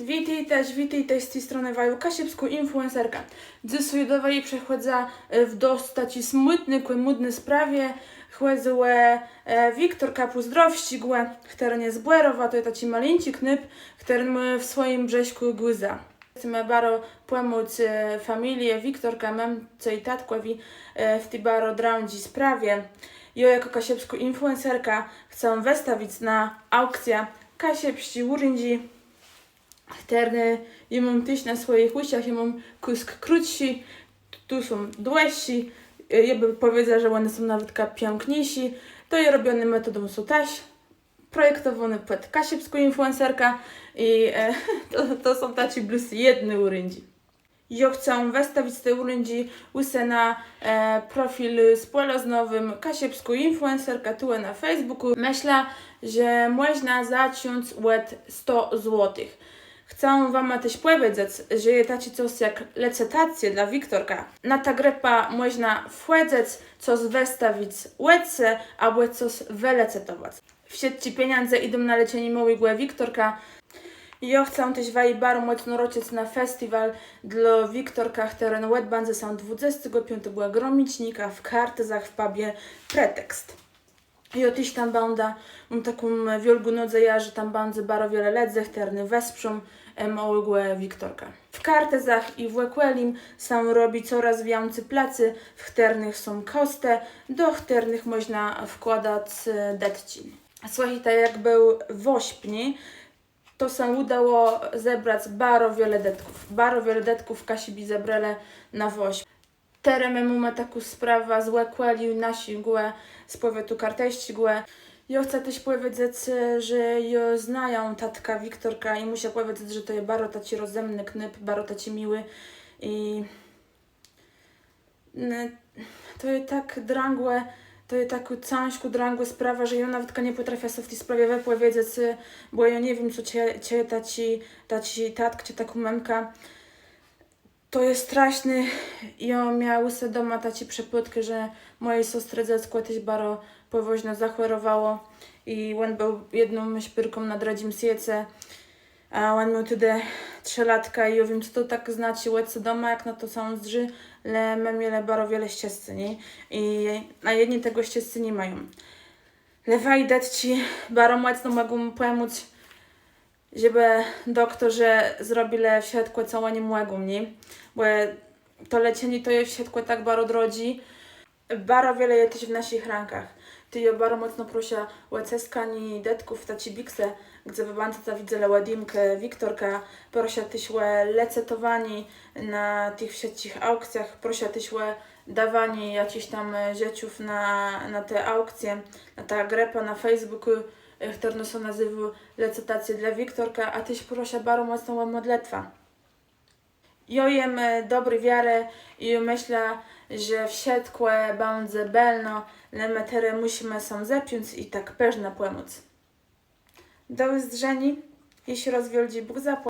Witaj też, witaj też z tej strony Waju Kasiepsku, influencerka. Waju przechodzę e, w dostaci smutny, kłemudny sprawie. Chłedzę e, Wiktor Kapuzdrowści, głę, który nie zbłerowa, to jest taki maleńki knyp, który w swoim brześku głyza. Chcemy baro pomóc e, familię Wiktorka, mamce i tatkowi w tej baro draundzi sprawie. Ja jako kasiepsku influencerka chcę wystawić na aukcję kasiepści urzędzi Terny, ja mam tyś na swoich łysiach, ja mam kusk krótsi, tu są dłużsi, ja bym powiedziała, że one są nawet piękniejsi. To jest robione metodą sutaś, projektowany pod kasiepską influencerka i e, to, to są taci blusy jedny urędzi. Ja chcę wystawić z tej urędzi łysę na e, profil społecznowy Kasiepską influencerka tu na Facebooku. Myślę, że można zaciąć łed 100 złotych. Chcę Wam też powiedzieć, że jest taci coś jak licytacje dla Wiktorka. Na ta grepa można wchodzić, coś wystawić łedce, albo coś wylicytować. W sieci pieniądze idą na leczenie małego Wiktorka. Ja chcę też Waj bardzo mocno roczyć na festiwal dla Wiktorka, który na są 25 gromicznika w Kartezach w pubie Pretekst. I otyś tam banda, mam taką wielką nodze ja, że tam bandy bardzo wiele lat zechterny wesprzą e, małego Wiktorka. W Kartezach i w Łekwelim są robi coraz więcej placy, w których są koste, do których można wkładać e, detci. Słuchaj, tak jak był wośpni, to się udało zebrać bardzo wiele detków. Bardzo wiele detków w Kasibi zebrali na woś. Terem mamy taką sprawę z Łekweli, nasi głę z powiatu karteści głę. Ja chcę też powiedzieć, że ja znają tatka Wiktorka i muszę powiedzieć, że to jest bardzo taci rozemny knyp, bardzo taci miły i to jest tak drangłe, to jest tak ciężko drangłe sprawa, że ja nawet nie potrafię sobie w tej sprawie wypowiedzieć, bo ja nie wiem, co cię, cię taci, taci tatka, czy taką memka. To jest straszny. Ja miała se doma taci przepłytkę, że mojej siostry dziecko też bardzo powoźno zachorowało i on był jedną śpirką na dradzim siece. A on miał wtedy trzy latka i ja wiem, co to tak znaczy łece doma, jak na to są zdrzy, ale my mieli bardzo wiele ścieżcy, nie? I, a jedni tego ścieżcy nie mają. Lewa i ci bardzo mocno mogą pomóc, żeby doktorzy zrobili w środku co oni mogą, nie? Bo to leczenie to jest w środku tak bardzo drodzi, bardzo wiele jest w naszych rękach. Ty ja bardzo mocno proszę łeceskani detków taci bikse, gdzie wybanta ta widzę ładimkę Wiktorka, proszę tyś łe lecetowani na tych wszystkich aukcjach, proszę tyś łe dawani jakichś tam rzeczów na, na te aukcje, na ta grepa na Facebooku, które są nazywa licytacje dla Wiktorka, a tyś proszę bardzo mocno łe modletwa. Ja jem e, dobry wiarę i myślę, że w siatku będzie belno, teraz musimy sam zapiąć i tak pewnie pomóc. Do uzdrzeni, jeśli rozwiodzi Bóg.